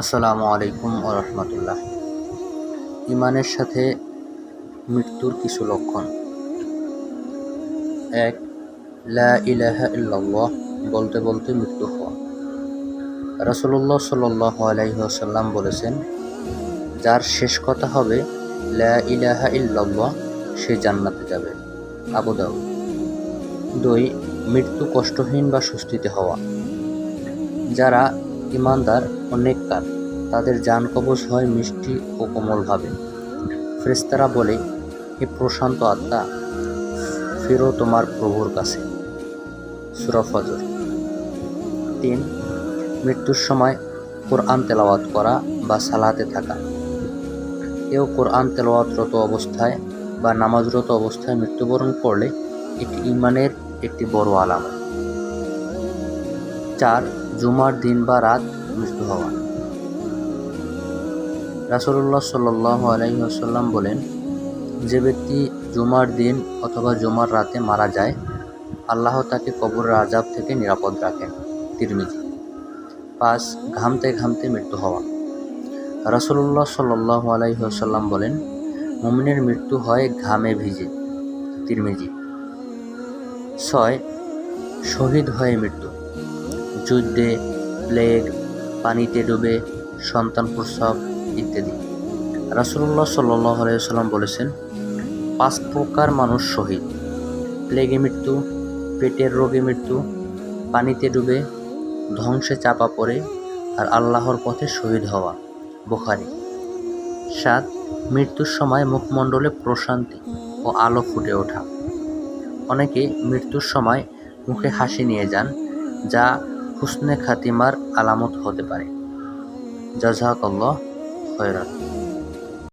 আসসালামু আলাইকুম রহমতুল্লাহ। ইমানের সাথে মৃত্যুর কিছু লক্ষণ। এক, লা ইলাহা ইল্লাল্লাহ বলতে বলতে মৃত্যু হওয়া। রাসূলুল্লাহ সাল্লাল্লাহু আলাইহি ওয়াসাল্লাম বলেছেন, যার শেষ কথা হবে লা ইলাহা ইল্লাল্লাহ, সে জান্নাতে যাবে। আবু দাউদ। দুই, মৃত্যু কষ্টহীন বা সুস্থিতে হওয়া। যারা ইমানদার ও নেককার তাদের জান কবজ হয় মিষ্টি ও কোমলভাবে। ফ্রেস্তারা বলে, হে প্রশান্ত আত্মা, ফেরো তোমার প্রভুর কাছে। সুরফজর তিন, মৃত্যুর সময় কোরআন তেলাওয়াত করা বা সালাতে থাকা। কেউ কোরআন তেলাওয়াতরত অবস্থায় বা নামাজরত অবস্থায় মৃত্যুবরণ করলে এটি ইমানের একটি বড় আলামত। চার, জুমার দিন বা রাত মৃত্যু হওয়া। রাসুল্লাহ সাল্লাহ বলেন, যে ব্যক্তি জুমার দিন অথবা জুমার রাতে মারা যায়, আল্লাহ তাকে কবরের আজাব থেকে নিরাপদ রাখেন। তিরমিজি। পাঁচ, ঘামতে ঘামতে মৃত্যু হওয়া। রাসুল্লাহ সাল্লাহ আলহিহাসাল্লাম বলেন, মুমিনের মৃত্যু হয় ঘামে ভিজে। তিরমিজি। ছয়, শহীদ হয়ে মৃত্যু। যুদ্ধে প্লেগ, পানিতে ডুবে সন্তান প্রসব ইত্যাদি। রাসুল্লাহ সাল্লাম বলেছেন, পাঁচ প্রকার মানুষ শহীদ। প্লেগে মৃত্যু, পেটের রোগে মৃত্যু, পানিতে ডুবে, ধ্বংসে চাপা পড়ে আর আল্লাহর পথে শহীদ হওয়া। বোখারি। সাত, মৃত্যুর সময় মুখমণ্ডলে প্রশান্তি ও আলো ফুটে ওঠা। অনেকে মৃত্যুর সময় মুখে হাসি নিয়ে যান, যা হুসনে খাতিমার আলামত হতে পারে। জাজাকাল্লাহ খয়রাত